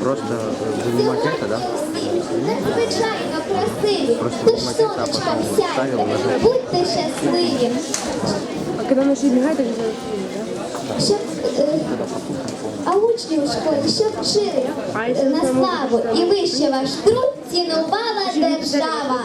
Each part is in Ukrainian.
Просто е, вынимать это, да? Надзвичайно ну, красиві. Просто Тож вимагайте, а потім сонечком ставимо, сяйте, нажимаємо. будьте щасливі. А когда она еще бегает, это делает фильм, Щоб, е, а учні у школі, щоб вчили е, на славу і вище ваш труд цінувала держава.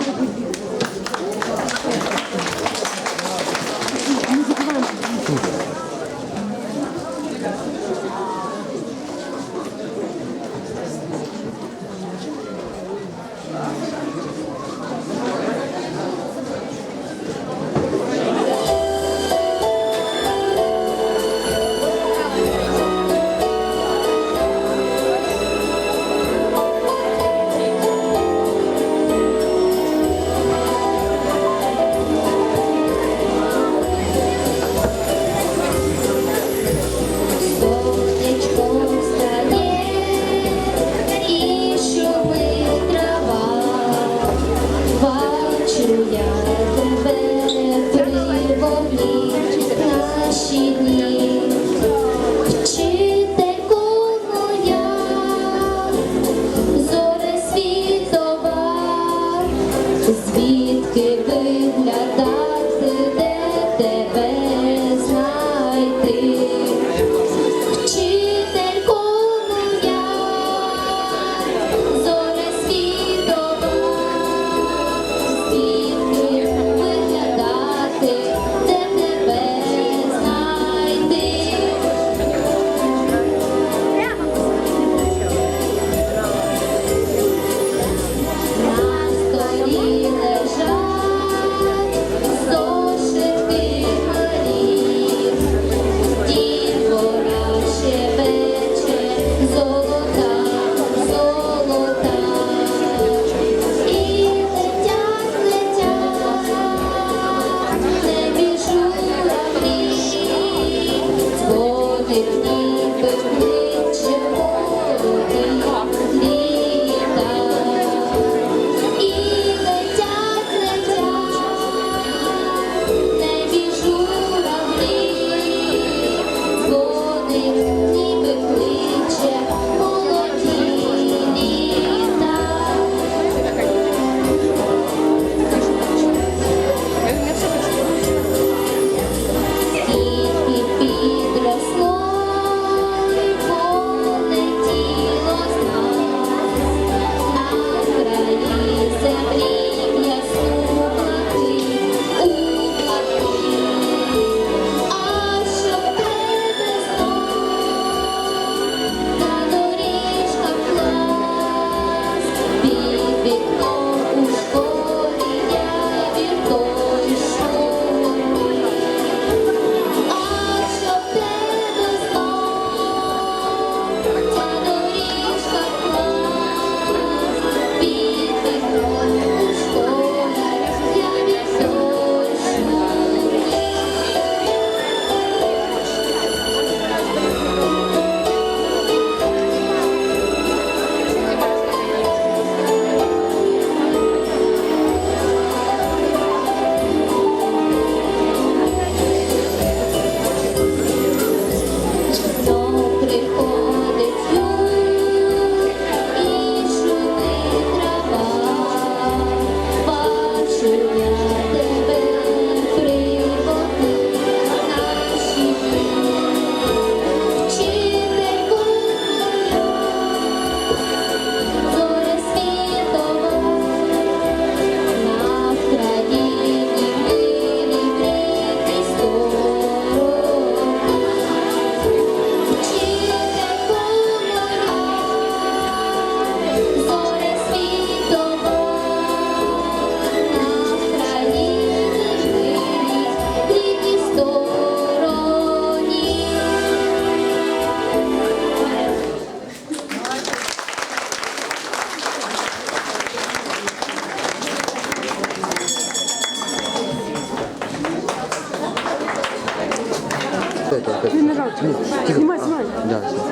ти виглядаєш.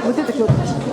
Вот это вот.